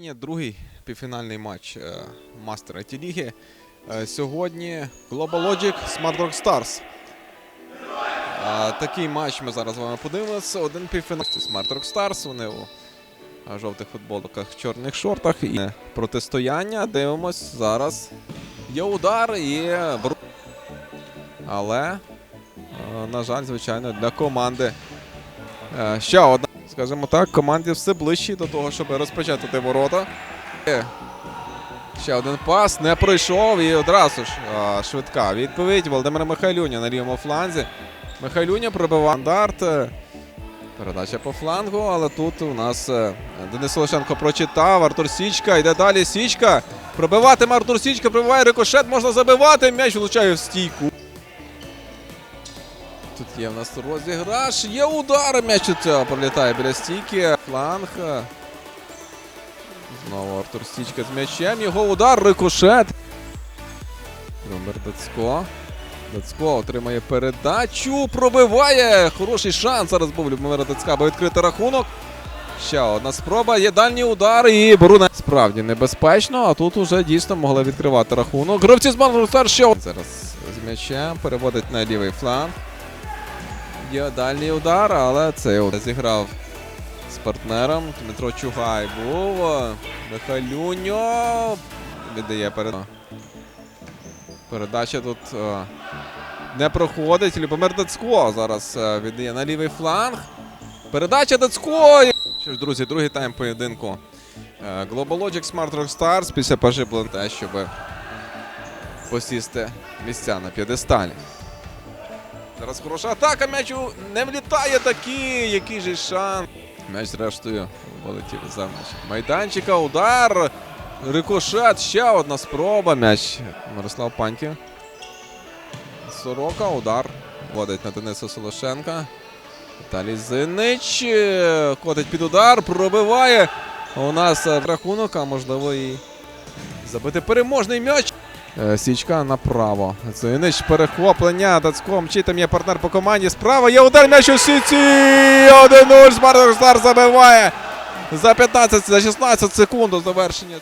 Нині другий півфінальний матч е, Мастера ті ліги. Е, Сьогодні Global Logic Smart Rock Stars. Е, Такий матч ми зараз з вами подивимося. Один півфінал Smart Rock Stars. Вони у жовтих футболках, чорних шортах. І протистояння. Дивимось зараз. Є удар і Але, на жаль, звичайно, для команди. Ще одна. Скажімо так, команді все ближче до того, щоб розпочати ворота. Ще один пас не пройшов і одразу ж а, швидка відповідь Володимира Михайлюня на лівому фланзі. Михайлюня пробивав стандарт. Передача по флангу, але тут у нас е, Денис Олешенко прочитав. Артур Січка йде далі. Січка. Пробиватиме Артур Січка, пробиває рикошет, можна забивати. М'яч влучає в стійку. Тут є в нас розіграш. Є удар. М'яч тут пролітає біля стійки. Фланг. Знову Артур Стічка з м'ячем. Його удар, рикошет. Ромбер Дацько. Дацько отримає передачу. Пробиває. Хороший шанс. Зараз був Любомира Дацька, аби відкрити рахунок. Ще одна спроба. Є дальній удар і Боруна. Справді небезпечно, а тут уже дійсно могли відкривати рахунок. Гравці з Манрустар ще Зараз з м'ячем переводить на лівий фланг. Є дальній удар, але це зіграв з партнером. Дмитро Чугай був. Михайлюньо віддає перед. Передача тут е, не проходить. Любомир Дацько зараз е, віддає на лівий фланг. Передача Дацько. Що ж, друзі, другий тайм поєдинку. Е, Global Logic Smart Rock Stars після пожиблен те, щоб посісти місця на п'єдесталі. Зараз хороша атака м'ячу не влітає такий, який же шанс. М'яч зрештою вилетів за межі майданчика. Удар. Рикошет. Ще одна спроба. М'яч Мирослав Паньків. Сорока. Удар. Вводить на Дениса Солошенка. Віталій Зинич. Котить під удар. Пробиває. У нас рахунок, а можливо і забити переможний м'яч. Е, Січка направо. Зинич перехоплення. Дацком. Чи там є партнер по команді. Справа є удар м'яч у Сіці. 1-0. Спартак Стар забиває. За 15, за 16 секунд до завершення.